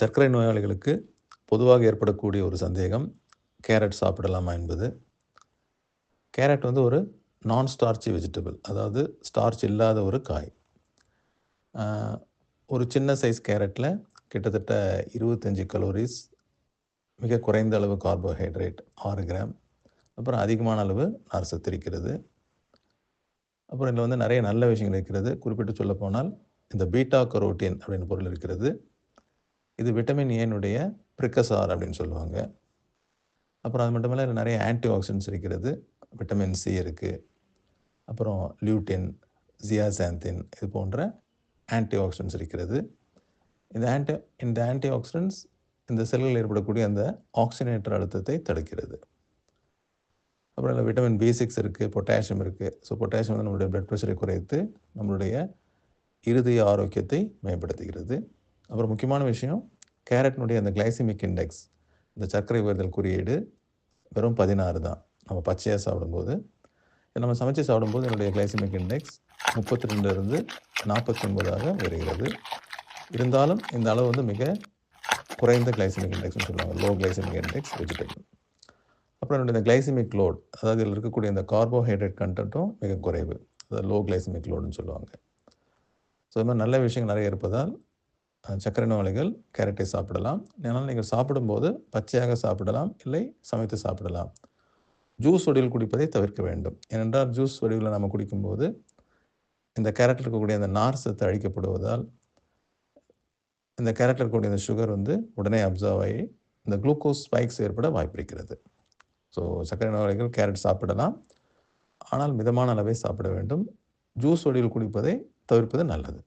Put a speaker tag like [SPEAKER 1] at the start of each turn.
[SPEAKER 1] சர்க்கரை நோயாளிகளுக்கு பொதுவாக ஏற்படக்கூடிய ஒரு சந்தேகம் கேரட் சாப்பிடலாமா என்பது. கேரட் வந்து ஒரு நான் ஸ்டார்ச்சி வெஜிடபிள் அதாவது ஸ்டார்ச் இல்லாத ஒரு காய். ஒரு சின்ன சைஸ் கேரட்டில் கிட்டத்தட்ட இருபத்தஞ்சி கலோரிஸ் மிக குறைந்த அளவு கார்போஹைட்ரேட் ஆறு கிராம். அப்புறம் அதிகமான அளவு நார்சத்து இருக்கிறது அப்புறம் இதில் வந்து நிறைய நல்ல விஷயங்கள் இருக்கிறது. குறிப்பிட்டு சொல்ல போனால் இந்த பீட்டா கரோட்டின் அப்படின்னு பொருள் இருக்கிறது. இது விட்டமின் ஏனுடைய பிரிக்கசார் அப்படின்னு சொல்லுவாங்க. அப்புறம் அது மட்டும் இல்லை நிறைய ஆன்டி ஆக்சிடென்ட்ஸ் இருக்கிறது. விட்டமின் சி இருக்குது அப்புறம் லியூட்டின் ஜியாசாந்தின் இது போன்ற ஆன்டி ஆக்சிடென்ட்ஸ் இருக்கிறது. இந்த ஆன்டி இந்த ஆன்டி ஆக்சிடென்ட்ஸ் இந்த செல்களில் ஏற்படக்கூடிய அந்த ஆக்சினேட்டர் அழுத்தத்தை தடுக்கிறது. அப்புறம் இல்லை விட்டமின் பி சிக்ஸ் இருக்குது பொட்டாசியம் இருக்குது ஸோ பொட்டாசியம் வந்து நம்மளுடைய பிளட் ப்ரெஷரை குறைத்து நம்மளுடைய இருதய ஆரோக்கியத்தை மேம்படுத்துகிறது. அப்புறம் முக்கியமான விஷயம் கேரட்னுடைய அந்த கிளைசிமிக் இண்டெக்ஸ் இந்த சர்க்கரை உயர்தல் குறியீடு வெறும் பதினாறு தான். நம்ம பச்சையாக சாப்பிடும்போது நம்ம சமைச்சு சாப்பிடும்போது என்னுடைய கிளைசிமிக் இண்டெக்ஸ் முப்பத்தி ரெண்டுலேருந்து நாற்பத்தி ஒன்பதாக வருகிறது. இருந்தாலும் இந்த அளவு வந்து மிக குறைந்த கிளைசிமிக் இண்டெக்ஸ்னு சொல்லுவாங்க. லோ கிளைசிமிக் இண்டெக்ஸ் வெஜிடபிள் சாப்பிட இந்த கிளைசிமிக் லோட் அதாவது இதில் இருக்கக்கூடிய இந்த கார்போஹைட்ரேட் கண்டென்ட்டும் மிக குறைவு. அதாவது லோ கிளைசிமிக் லோடுன்னு சொல்லுவாங்க. ஸோ இது மாதிரி நல்ல விஷயங்கள் நிறைய இருப்பதால் சர்க்கரை நோயாளிகள் கேரட்டை சாப்பிடலாம். ஆனால் நீங்கள் சாப்பிடும்போது பச்சையாக சாப்பிடலாம் இல்லை சமைத்து சாப்பிடலாம். ஜூஸ் வடிவில் குடிப்பதை தவிர்க்க வேண்டும். ஏனென்றால் ஜூஸ் வடிவில் நம்ம குடிக்கும்போது இந்த கேரட்டில் இருக்கக்கூடிய அந்த நார் சத்து அழிக்கப்படுவதால் இந்த கேரட்டில் இருக்கக்கூடிய அந்த சுகர் வந்து உடனே அப்சர்வ் ஆகி இந்த குளுக்கோஸ் ஸ்பைக்ஸ் ஏற்பட வாய்ப்பு இருக்கிறது. ஸோ சர்க்கரை நோயாளிகள் கேரட் சாப்பிடலாம். ஆனால் மிதமான அளவை சாப்பிட வேண்டும். ஜூஸ் வடிவில் குடிப்பதை தவிர்ப்பது நல்லது.